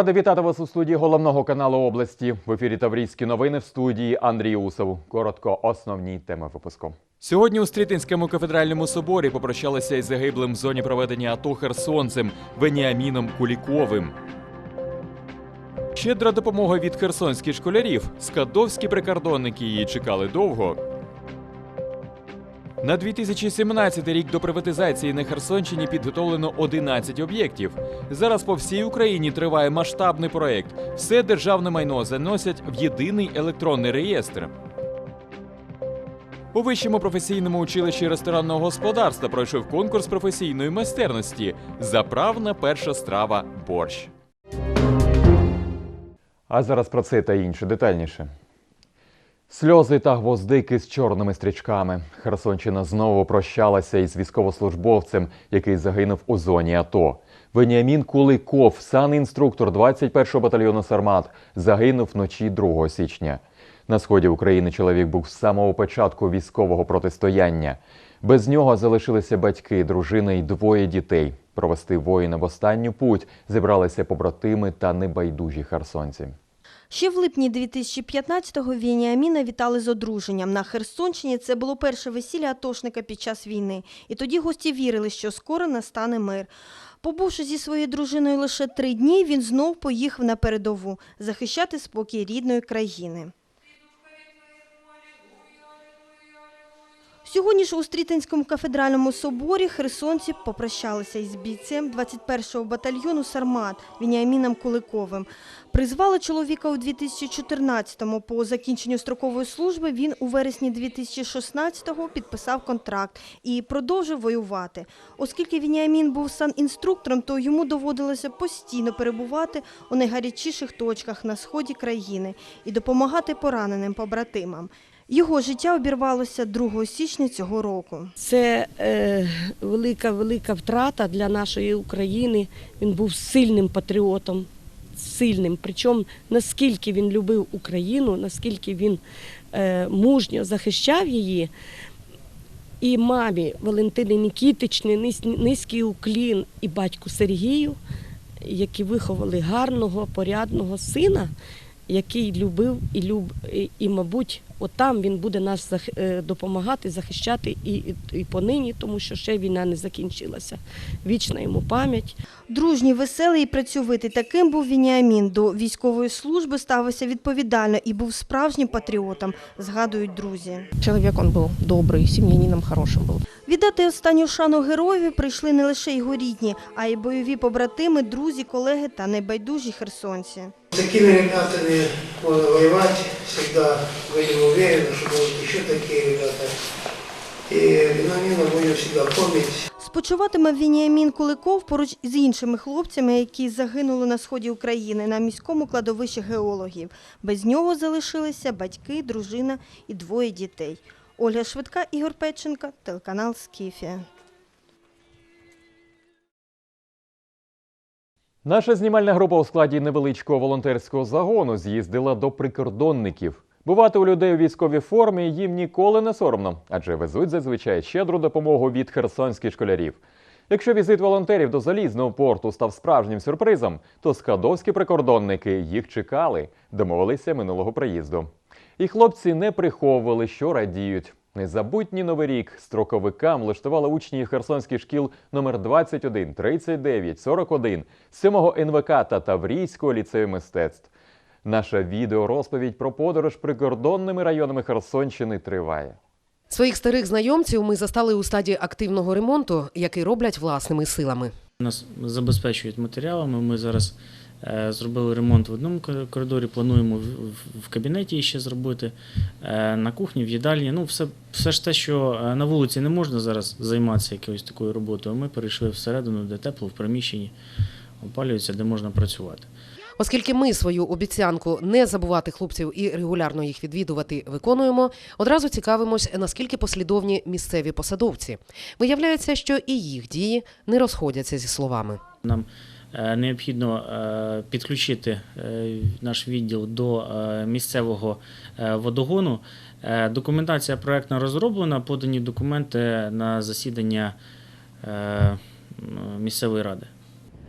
Рада вітати вас у студії головного каналу області. В ефірі Таврійські новини в студії Андрій Усов. Коротко основні теми випуску. Сьогодні у Стрітинському кафедральному соборі попрощалися із загиблим в зоні проведення АТО Херсонцем Веніаміном Куліковим. Щедра допомога від херсонських школярів. Скадовські прикордонники її чекали довго. На 2017 рік до приватизації на Херсонщині підготовлено 11 об'єктів. Зараз по всій Україні триває масштабний проект. Все державне майно заносять в єдиний електронний реєстр. У вищому професійному училищі ресторанного господарства пройшов конкурс професійної майстерності. Заправна перша страва борщ. А зараз про це та інше детальніше. Сльози та гвоздики з чорними стрічками. Херсонщина знову прощалася із військовослужбовцем, який загинув у зоні АТО. Веніамін Куликов, санінструктор 21-го батальйону Сармат, загинув вночі 2 січня. На сході України чоловік був з самого початку військового протистояння. Без нього залишилися батьки, дружина і двоє дітей. Провести воїна в останню путь зібралися побратими та небайдужі херсонці. Ще в липні 2015-го Веніаміна вітали з одруженням. На Херсонщині це було перше весілля атошника під час війни. І тоді гості вірили, що скоро настане мир. Побувши зі своєю дружиною лише три дні, він знов поїхав на передову захищати спокій рідної країни. Сьогодні ж у Стрітинському кафедральному соборі херсонці попрощалися із бійцем 21-го батальйону Сармат Вініаміном Куликовим. Призвали чоловіка у 2014-му. По закінченню строкової служби він у вересні 2016-го підписав контракт і продовжив воювати. Оскільки Вініамін був санінструктором, то йому доводилося постійно перебувати у найгарячіших точках на сході країни і допомагати пораненим побратимам. Його життя обірвалося 2 січня цього року. Це е, велика велика втрата для нашої України. Він був сильним патріотом, сильним. Причому наскільки він любив Україну, наскільки він е, мужньо захищав її. І мамі Валентини Нікітични низ- низький уклін і батьку Сергію, які виховали гарного, порядного сина, який любив і люб, і, і мабуть, отам він буде нас зах- е, допомагати, захищати і, і, і понині, тому що ще війна не закінчилася. Вічна йому пам'ять. Дружній, веселий і працьовитий. Таким був Вініамін. До військової служби ставився відповідально і був справжнім патріотом, згадують друзі. Человек он был добрый, семьянином хорошим был. Віддати останню шану героєві прийшли не лише його рідні, а й бойові побратими, друзі, колеги та найбайдужі херсонці. С такими ребятами можно воевать, всегда будем уверены, что будут еще такие ребята. И Винамина будем всегда помнить. Спочиватиме Вініамін Куликов поруч з іншими хлопцями, які загинули на сході України на міському кладовищі геологів. Без нього залишилися батьки, дружина і двоє дітей. Ольга Швидка, Ігор Петченко, телеканал Скіфія. Наша знімальна група у складі невеличкого волонтерського загону з'їздила до прикордонників. Бувати у людей у військовій формі їм ніколи не соромно, адже везуть зазвичай щедру допомогу від херсонських школярів. Якщо візит волонтерів до залізного порту став справжнім сюрпризом, то скадовські прикордонники їх чекали, домовилися минулого приїзду. І хлопці не приховували, що радіють. Незабутній новий рік строковикам влаштували учні херсонських шкіл номер 21, 39, 41, 7 НВК та Таврійського ліцею мистецтв. Наша відеорозповідь про подорож прикордонними районами Херсонщини триває. Своїх старих знайомців ми застали у стадії активного ремонту, який роблять власними силами. Нас забезпечують матеріалами. Ми зараз зробили ремонт в одному коридорі, плануємо в, кабінеті ще зробити, е, на кухні, в їдальні. Ну, все, все ж те, що е, на вулиці не можна зараз займатися якоюсь такою роботою. Ми перейшли всередину, де тепло, в приміщенні, опалюється, де можна працювати. Оскільки ми свою обіцянку не забувати хлопців і регулярно їх відвідувати виконуємо, одразу цікавимось, наскільки послідовні місцеві посадовці. Виявляється, що і їх дії не розходяться зі словами. Нам е, необхідно е, підключити е, наш відділ до е, місцевого е, водогону. Е, Документація проектна розроблена, подані документи на засідання е, місцевої ради.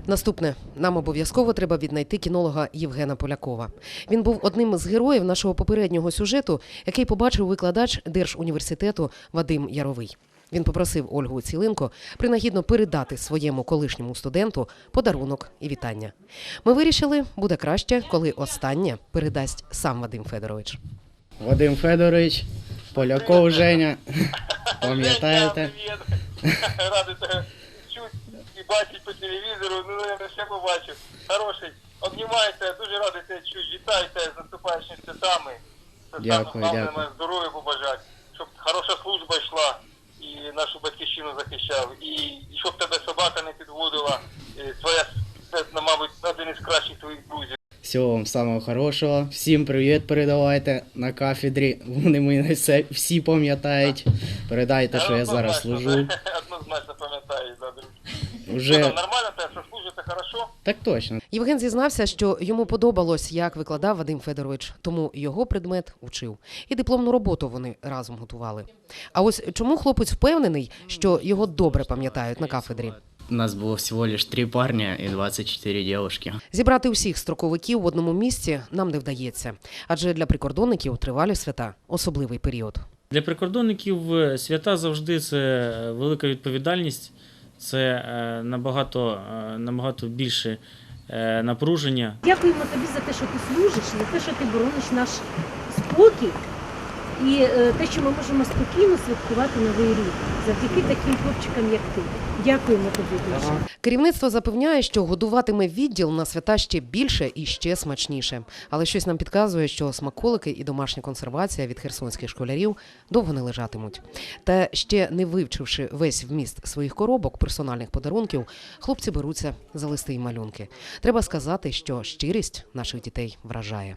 Наступне нам обов'язково треба віднайти кінолога Євгена Полякова. Він був одним з героїв нашого попереднього сюжету, який побачив викладач Держуніверситету Вадим Яровий. Він попросив Ольгу Цілинко принагідно передати своєму колишньому студенту подарунок і вітання. Ми вирішили, буде краще, коли останнє передасть сам Вадим Федорович. Вадим Федорович, Поляков Женя. Пам'ятаєте? Радий тебе чути і бачити по телевізору. Ну, я ще побачив. Хороший. Обнімаю дуже радий тебе чути. Вітаю тебе з наступаючими святами. Це саме Дякую, головне дякую. здоров'я побажати, щоб хороша служба йшла і нашу батьківщину захищав. І щоб тебе собака не підводила. І Твоя, це, ну, мабуть, один із кращих твоїх друзів. Всього вам самого хорошого. Всім привіт передавайте на кафедрі. Вони мене все всі пам'ятають. Передайте, що я зараз служу. Однозначно пам'ятаю, Вже там, нормально тебе, що служите хорошо? так точно. Євген зізнався, що йому подобалось, як викладав Вадим Федорович, тому його предмет учив. І дипломну роботу вони разом готували. А ось чому хлопець впевнений, що його добре пам'ятають на кафедрі? У нас було всього лиш три парня і 24 дівчинки. Зібрати усіх строковиків в одному місці нам не вдається, адже для прикордонників тривалі свята особливий період. Для прикордонників е, свята завжди це е, велика відповідальність, це е, набагато, е, набагато більше е, напруження. Дякуємо тобі за те, що ти служиш, за те, що ти борониш наш спокій і е, те, що ми можемо спокійно святкувати новий рік завдяки таким хлопчикам, як ти. Дякуємо тобі дуже. Керівництво запевняє, що годуватиме відділ на свята ще більше і ще смачніше. Але щось нам підказує, що смаколики і домашня консервація від херсонських школярів довго не лежатимуть. Та ще не вивчивши весь вміст своїх коробок персональних подарунків, хлопці беруться за листи й малюнки. Треба сказати, що щирість наших дітей вражає.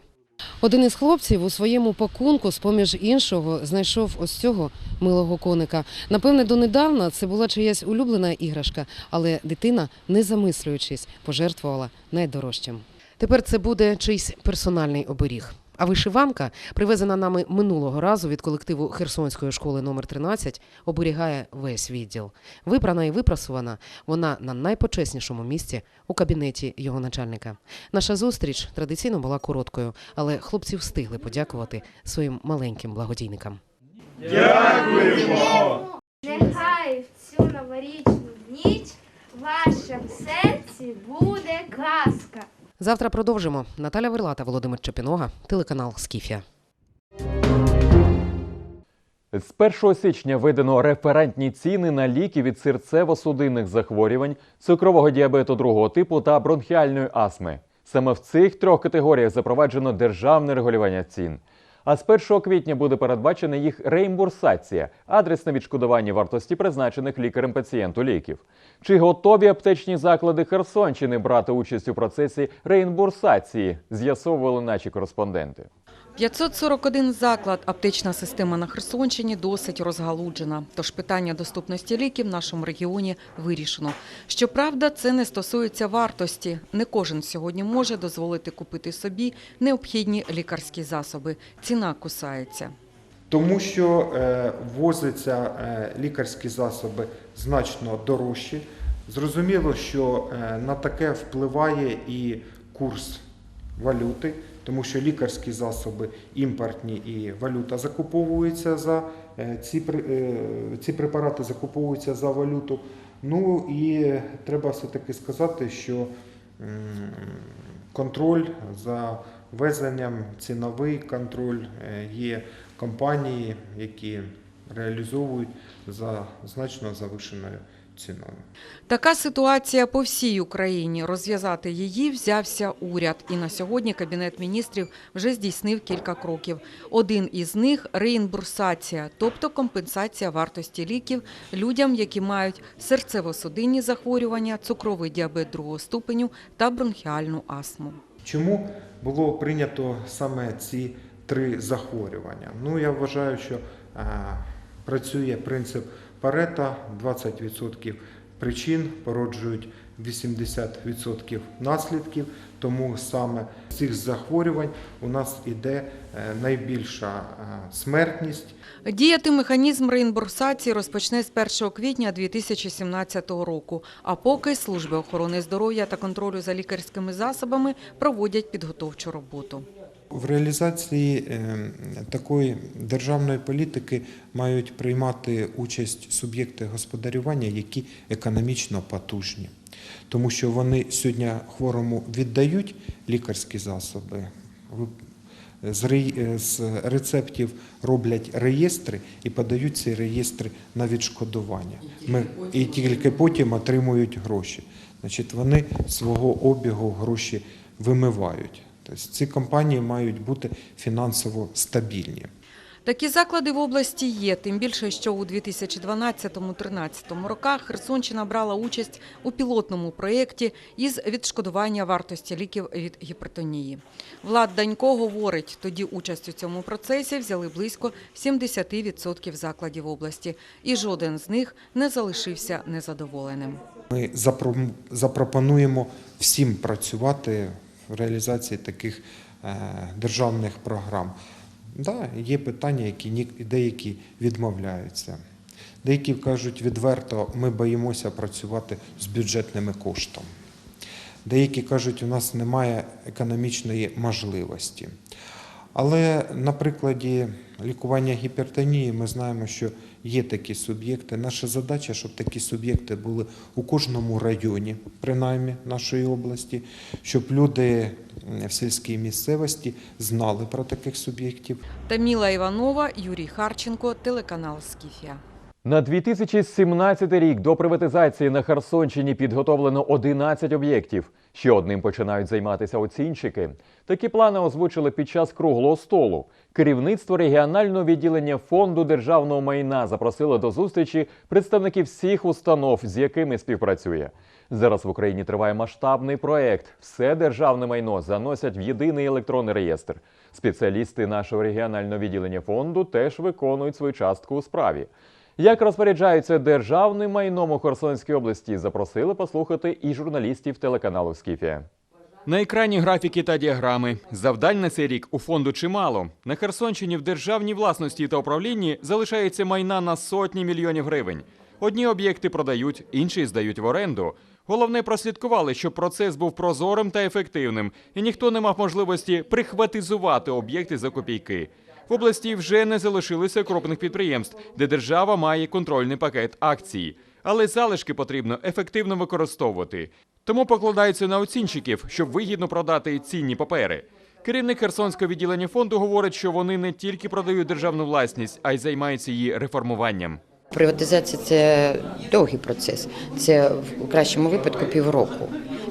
Один із хлопців у своєму пакунку, з поміж іншого, знайшов ось цього милого коника. Напевне, донедавна це була чиясь улюблена іграшка, але дитина, не замислюючись, пожертвувала найдорожчим. Тепер це буде чийсь персональний оберіг. А вишиванка, привезена нами минулого разу від колективу Херсонської школи номер 13, оберігає весь відділ. Випрана і випрасувана вона на найпочеснішому місці у кабінеті його начальника. Наша зустріч традиційно була короткою, але хлопці встигли подякувати своїм маленьким благодійникам. Нехай в цю новорічну ніч в вашому серці буде казка. Завтра продовжимо. Наталя Верлата, Володимир Чепінога, телеканал Скіфія. З 1 січня введено референтні ціни на ліки від серцево-судинних захворювань, цукрового діабету другого типу та бронхіальної астми. Саме в цих трьох категоріях запроваджено державне регулювання цін. А з 1 квітня буде передбачена їх реімбурсація, адресне відшкодування вартості призначених лікарем пацієнту ліків. Чи готові аптечні заклади Херсонщини брати участь у процесі реімбурсації? З'ясовували наші кореспонденти. 541 заклад. Аптечна система на Херсонщині досить розгалуджена. Тож питання доступності ліків в нашому регіоні вирішено. Щоправда, це не стосується вартості. Не кожен сьогодні може дозволити купити собі необхідні лікарські засоби. Ціна кусається. Тому що е, ввозяться е, лікарські засоби значно дорожчі. Зрозуміло, що е, на таке впливає і курс валюти, тому що лікарські засоби імпортні і валюта закуповується за е, ці, е, ці препарати закуповуються за валюту. Ну і треба все-таки сказати, що контроль за везенням, ціновий контроль е, є компанії, які реалізовують за значно завишеною ціною. Така ситуація по всій Україні. Розв'язати її взявся уряд. І на сьогодні Кабінет міністрів вже здійснив кілька кроків. Один із них – реімбурсація, тобто компенсація вартості ліків людям, які мають серцево-судинні захворювання, цукровий діабет другого ступеню та бронхіальну астму. Чому було прийнято саме ці три захворювання? Ну, я вважаю, що е, працює принцип Парета 20% причин, породжують 80% наслідків, тому саме з цих захворювань у нас іде е, найбільша е, смертність. Діяти механізм реімбурсації розпочне з 1 квітня 2017 року. А поки служби охорони здоров'я та контролю за лікарськими засобами проводять підготовчу роботу. В реалізації е, такої державної політики мають приймати участь суб'єкти господарювання, які економічно потужні, тому що вони сьогодні хворому віддають лікарські засоби. З з рецептів роблять реєстри і подають ці реєстри на відшкодування. Ми, і тільки потім отримують гроші. Значить, вони свого обігу гроші вимивають. Тобто ці компанії мають бути фінансово стабільні. Такі заклади в області є, тим більше, що у 2012-2013 роках Херсонщина брала участь у пілотному проєкті із відшкодування вартості ліків від гіпертонії. Влад Данько говорить, тоді участь у цьому процесі взяли близько 70% закладів області, і жоден з них не залишився незадоволеним. Ми запро- запропонуємо всім працювати реалізації таких е, державних програм. Да, є питання, які деякі відмовляються. Деякі кажуть відверто, ми боїмося працювати з бюджетними коштами. Деякі кажуть, у нас немає економічної можливості. Але на прикладі лікування гіпертонії ми знаємо, що є такі суб'єкти. Наша задача, щоб такі суб'єкти були у кожному районі, принаймні нашої області, щоб люди в сільській місцевості знали про таких суб'єктів. Таміла Іванова, Юрій Харченко, телеканал Скіфія. На 2017 рік до приватизації на Херсонщині підготовлено 11 об'єктів. Ще одним починають займатися оцінщики. Такі плани озвучили під час круглого столу. Керівництво регіонального відділення фонду державного майна запросило до зустрічі представників всіх установ, з якими співпрацює. Зараз в Україні триває масштабний проект. Все державне майно заносять в єдиний електронний реєстр. Спеціалісти нашого регіонального відділення фонду теж виконують свою частку у справі. Як розпоряджаються державним майном у Херсонській області, запросили послухати і журналістів телеканалу Скіфія. На екрані графіки та діаграми. Завдань на цей рік у фонду чимало. На Херсонщині в державній власності та управлінні залишається майна на сотні мільйонів гривень. Одні об'єкти продають, інші здають в оренду. Головне прослідкували, щоб процес був прозорим та ефективним, і ніхто не мав можливості прихватизувати об'єкти за копійки. В області вже не залишилося крупних підприємств, де держава має контрольний пакет акцій. Але залишки потрібно ефективно використовувати. Тому покладаються на оцінщиків, щоб вигідно продати цінні папери. Керівник Херсонського відділення фонду говорить, що вони не тільки продають державну власність, а й займаються її реформуванням. Приватизація це довгий процес. Це в кращому випадку півроку.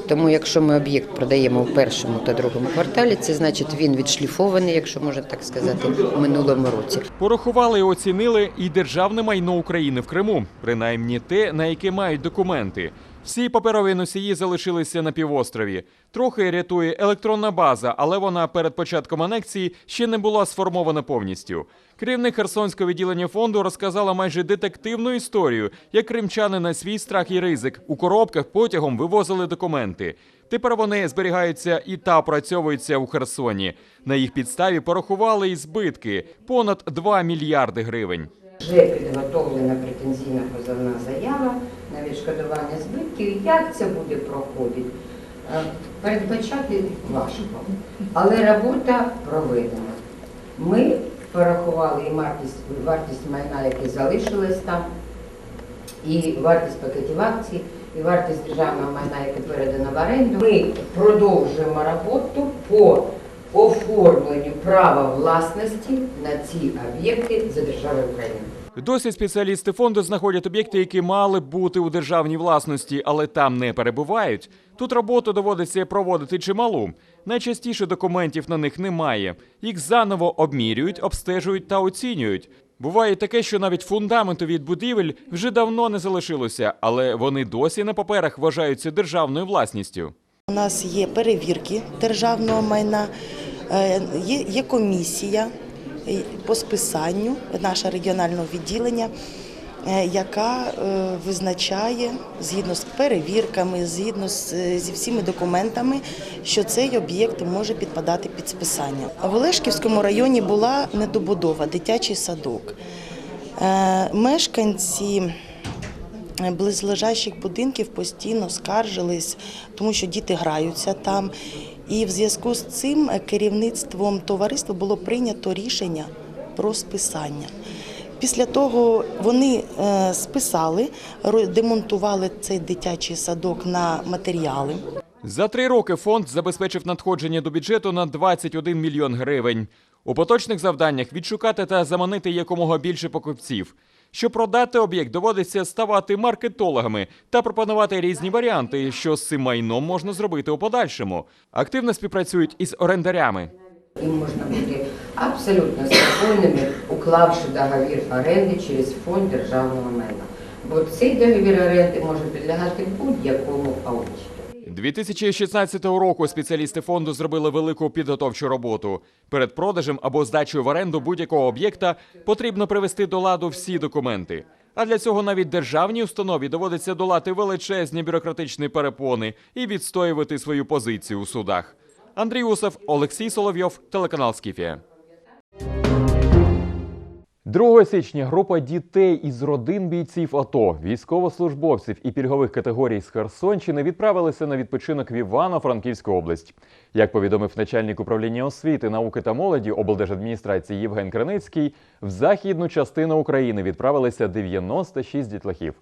Тому, якщо ми об'єкт продаємо в першому та другому кварталі, це значить він відшліфований, якщо можна так сказати, у минулому році. Порахували і оцінили і державне майно України в Криму, принаймні те, на яке мають документи. Всі паперові носії залишилися на півострові. Трохи рятує електронна база, але вона перед початком анексії ще не була сформована повністю. Керівник Херсонського відділення фонду розказала майже детективну історію, як кримчани на свій страх і ризик у коробках потягом вивозили документи. Тепер вони зберігаються і та опрацьовуються у Херсоні. На їх підставі порахували і збитки понад 2 мільярди гривень. Вже підготовлена претензійна позовна заява на відшкодування збитків. Як це буде проходити? Е, Передбачати важко, але робота проведена. Ми порахували і вартість, вартість майна, яке залишилось там, і вартість пакетів акцій, і вартість державного майна, яке передано в оренду. Ми продовжуємо роботу по оформленню права власності на ці об'єкти за державою України. Досі спеціалісти фонду знаходять об'єкти, які мали бути у державній власності, але там не перебувають. Тут роботу доводиться проводити чималу. Найчастіше документів на них немає. Їх заново обмірюють, обстежують та оцінюють. Буває таке, що навіть фундаменту від будівель вже давно не залишилося, але вони досі на паперах вважаються державною власністю. У нас є перевірки державного майна, е, є, комісія по списанню нашого регіонального відділення. е, яка е, визначає згідно з перевірками, згідно е, зі всіми документами, що цей об'єкт може підпадати під списання. В Олешківському районі була недобудова, дитячий садок. Мешканці близлежащих будинків постійно скаржились, тому що діти граються там. І в зв'язку з цим е, керівництвом товариства було прийнято рішення про списання. Після того вони е, списали, демонтували цей дитячий садок на матеріали. За три роки фонд забезпечив надходження до бюджету на 21 мільйон гривень. У поточних завданнях відшукати та заманити якомога більше покупців. Щоб продати об'єкт, доводиться ставати маркетологами та пропонувати різні варіанти, що з цим майном можна зробити у подальшому. Активно співпрацюють із орендарями. Їм можна бути абсолютно спокійними, уклавши договір оренди через фонд державного майна. Бо цей договір оренди може підлягати будь-якому аудиту. 2016 року спеціалісти фонду зробили велику підготовчу роботу. Перед продажем або здачею в оренду будь-якого об'єкта потрібно привести до ладу всі документи. А для цього навіть державній установі доводиться долати величезні бюрократичні перепони і відстоювати свою позицію у судах. Андрій Усов, Олексій Соловйов, телеканал Скіфія. 2 січня група дітей із родин бійців АТО, військовослужбовців і пільгових категорій з Херсонщини відправилися на відпочинок в Івано-Франківську область. Як повідомив начальник управління освіти, науки та молоді облдержадміністрації Євген Криницький, в західну частину України відправилися 96 дітлахів.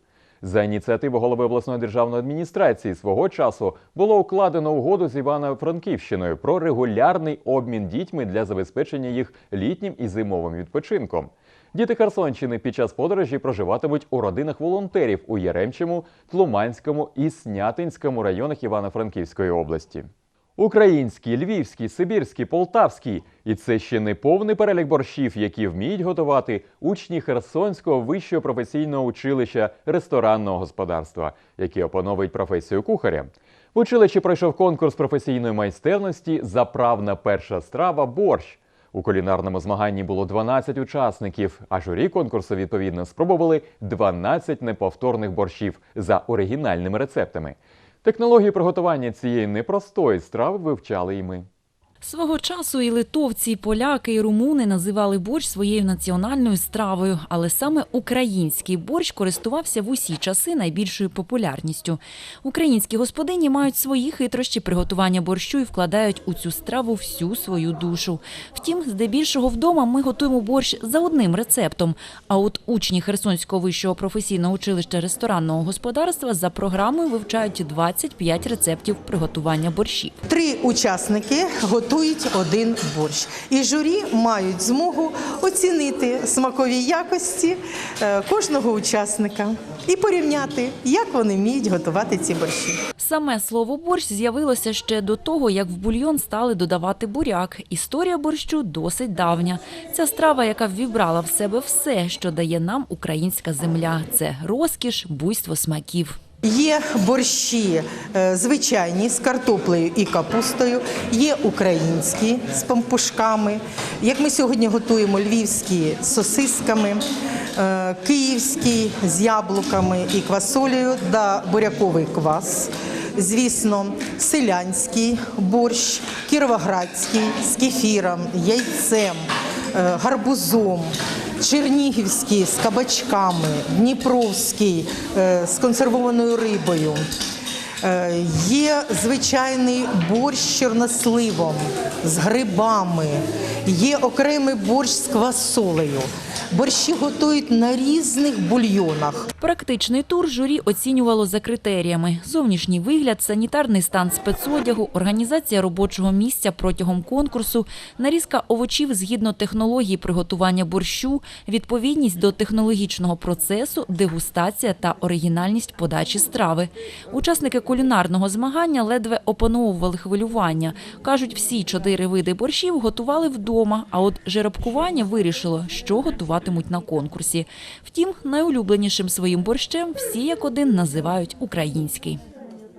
За ініціативи голови обласної державної адміністрації свого часу було укладено угоду з Івано-Франківщиною про регулярний обмін дітьми для забезпечення їх літнім і зимовим відпочинком. Діти Херсонщини під час подорожі проживатимуть у родинах волонтерів у Яремчому, Тлуманському і Снятинському районах Івано-Франківської області. Український, львівський, сибірський, полтавський. І це ще не повний перелік борщів, які вміють готувати учні Херсонського вищого професійного училища ресторанного господарства, які опановують професію кухаря. В училищі пройшов конкурс професійної майстерності Заправна перша страва борщ. У кулінарному змаганні було 12 учасників, а журі конкурсу відповідно спробували 12 неповторних борщів за оригінальними рецептами. Технологію приготування цієї непростої страви вивчали і ми. Свого часу і литовці, і поляки, і румуни називали борщ своєю національною стравою, але саме український борщ користувався в усі часи найбільшою популярністю. Українські господині мають свої хитрощі приготування борщу і вкладають у цю страву всю свою душу. Втім, здебільшого вдома ми готуємо борщ за одним рецептом. А от учні Херсонського вищого професійного училища ресторанного господарства за програмою вивчають 25 рецептів приготування борщів. Три учасники готують один борщ. І журі мають змогу оцінити смакові якості е, кожного учасника і порівняти, як вони вміють готувати ці борщі. Саме слово борщ з'явилося ще до того, як в бульйон стали додавати буряк. Історія борщу досить давня. Ця страва, яка ввібрала в себе все, що дає нам українська земля, це розкіш, буйство смаків. Є борщі е, звичайні з картоплею і капустою, є українські з пампушками. Як ми сьогодні готуємо львівські з сосисками, е, київський з яблуками і квасолею да буряковий квас. Звісно, селянський борщ, кіровоградський з кефіром, яйцем, е, гарбузом. Чернігівський з кабачками, Дніпровський е, з консервованою рибою. Е, Є звичайний борщ з чорносливом, з грибами, є окремий борщ з квасолею. Борщі готують на різних бульйонах. Практичний тур журі оцінювало за критеріями: зовнішній вигляд, санітарний стан спецодягу, організація робочого місця протягом конкурсу, нарізка овочів згідно технології приготування борщу, відповідність до технологічного процесу, дегустація та оригінальність подачі страви. Учасники кулінарного змагання ледве опановували хвилювання. кажуть, всі чотири види борщів готували вдома. А от жеребкування вирішило, що готуватимуть на конкурсі. Втім, найулюбленішим своїм борщем всі як один називають український.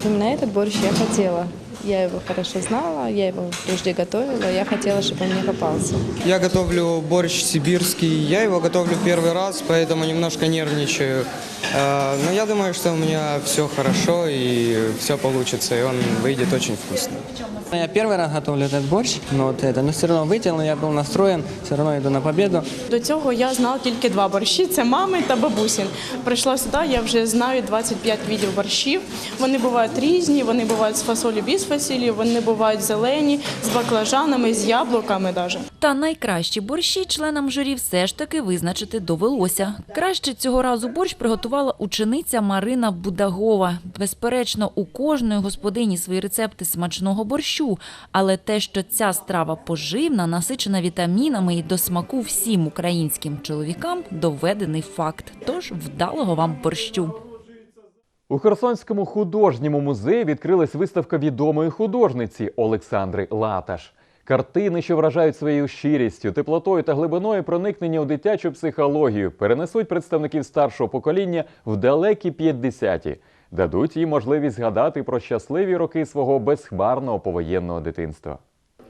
Именно этот борщ я хотела Я его хорошо знала, я его прежде готовила, я хотела, чтобы он мне попался. Я готовлю борщ сибирский. Я его готовлю первый раз, поэтому немножко нервничаю. Э, Но я думаю, что у меня все хорошо и все получится, и он выйдет очень вкусно. Я первый раз готовлю этот борщ, но вот это, но все равно вытянул, я был настроен, все равно иду на победу. До цього я знала тільки два борщі: це мами та бабусін. Прийшла сюди, я вже знаю 25 видів борщів. Вони бувають різні, вони бувають з фасолі без фасолі, вони бувають зелені, з баклажанами, з яблуками навіть. Та найкращі борщі членам журі все ж таки визначити довелося. Краще цього разу борщ приготувала учениця Марина Будагова. Безперечно, у кожної господині свої рецепти смачного борщу, але те, що ця страва поживна, насичена вітамінами і до смаку всім українським чоловікам, доведений факт. Тож вдалого вам борщу. У Херсонському художньому музеї відкрилась виставка відомої художниці Олександри Латаш. Картини, що вражають своєю щирістю, теплотою та глибиною проникнення у дитячу психологію, перенесуть представників старшого покоління в далекі 50-ті, дадуть їм можливість згадати про щасливі роки свого безхмарного повоєнного дитинства.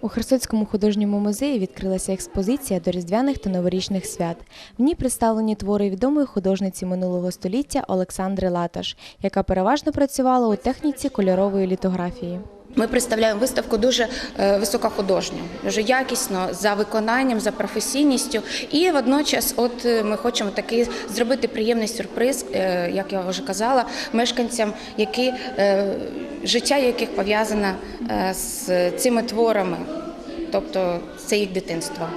У Херсонському художньому музеї відкрилася експозиція до різдвяних та новорічних свят. В ній представлені твори відомої художниці минулого століття Олександри Латаш, яка переважно працювала у техніці кольорової літографії. Ми представляємо виставку дуже е, високохудожню, дуже якісно за виконанням, за професійністю. І водночас, от е, ми хочемо такий зробити приємний сюрприз, е, як я вже казала, мешканцям, які життя яких пов'язане з цими творами, тобто це їх дитинство.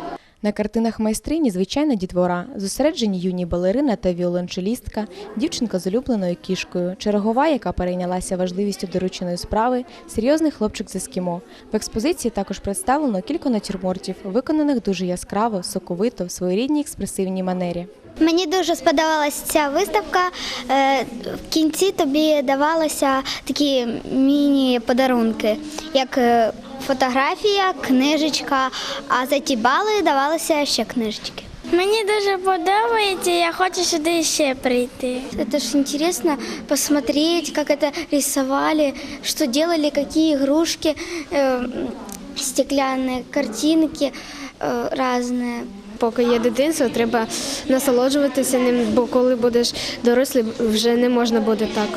На картинах майстрині звичайна дітвора, зосереджені юні балерина та віолончелістка, дівчинка з улюбленою кішкою, чергова, яка перейнялася важливістю дорученої справи, серйозний хлопчик з ескімо. В експозиції також представлено кілька натюрмортів, виконаних дуже яскраво, соковито, в своєрідній експресивній манері. Мені дуже сподобалася ця виставка. Е, В кінці тобі давалося такі міні-подарунки, як е, фотографія, книжечка, а за ті бали давалися ще книжечки. Мені дуже подобається, я хочу сюди ще прийти. Это же интересно посмотреть, как это рисовали, что делали, какие игрушки, э, стеклянные картинки э, разные. Поки є дитинство, треба насолоджуватися ним, бо коли будеш дорослий, вже не можна буде так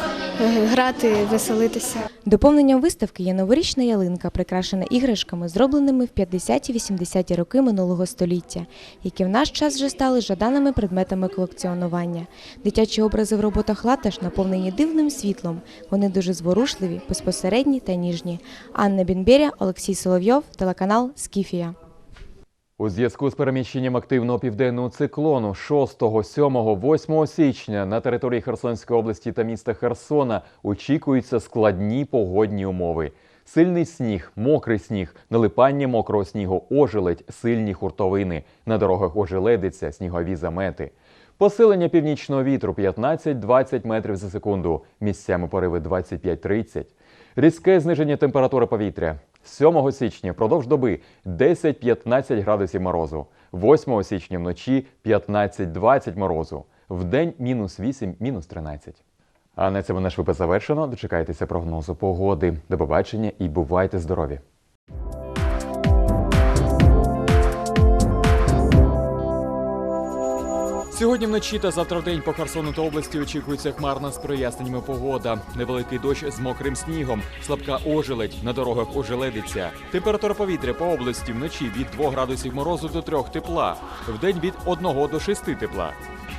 е, грати, веселитися. Доповненням виставки є новорічна ялинка, прикрашена іграшками, зробленими в 50-80-ті роки минулого століття, які в наш час вже стали жаданими предметами колекціонування. Дитячі образи в роботах Латаш наповнені дивним світлом. Вони дуже зворушливі, безпосередні та ніжні. Анна Бінберя, Олексій Соловйов, телеканал Скіфія. У зв'язку з переміщенням активного південного циклону 6, 7, 8 січня на території Херсонської області та міста Херсона очікуються складні погодні умови. Сильний сніг, мокрий сніг, налипання мокрого снігу, ожеледь, сильні хуртовини. На дорогах ожеледиться, снігові замети. Посилення північного вітру 15-20 метрів за секунду, місцями пориви 25-30. Різке зниження температури повітря. 7 січня впродовж доби 10-15 градусів морозу. 8 січня вночі 15-20 морозу. Вдень мінус 8, мінус 13. А на цьому наш випуск завершено. Дочекайтеся прогнозу погоди. До побачення і бувайте здорові! Сьогодні вночі та завтра в день по Херсону та області очікується хмарна з проясненнями погода. Невеликий дощ з мокрим снігом, слабка ожеледь, на дорогах ожеледиться. Температура повітря по області вночі від 2 градусів морозу до 3 тепла, вдень від 1 до 6 тепла.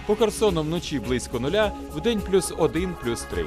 По Херсону вночі близько нуля, вдень плюс 1, плюс 3.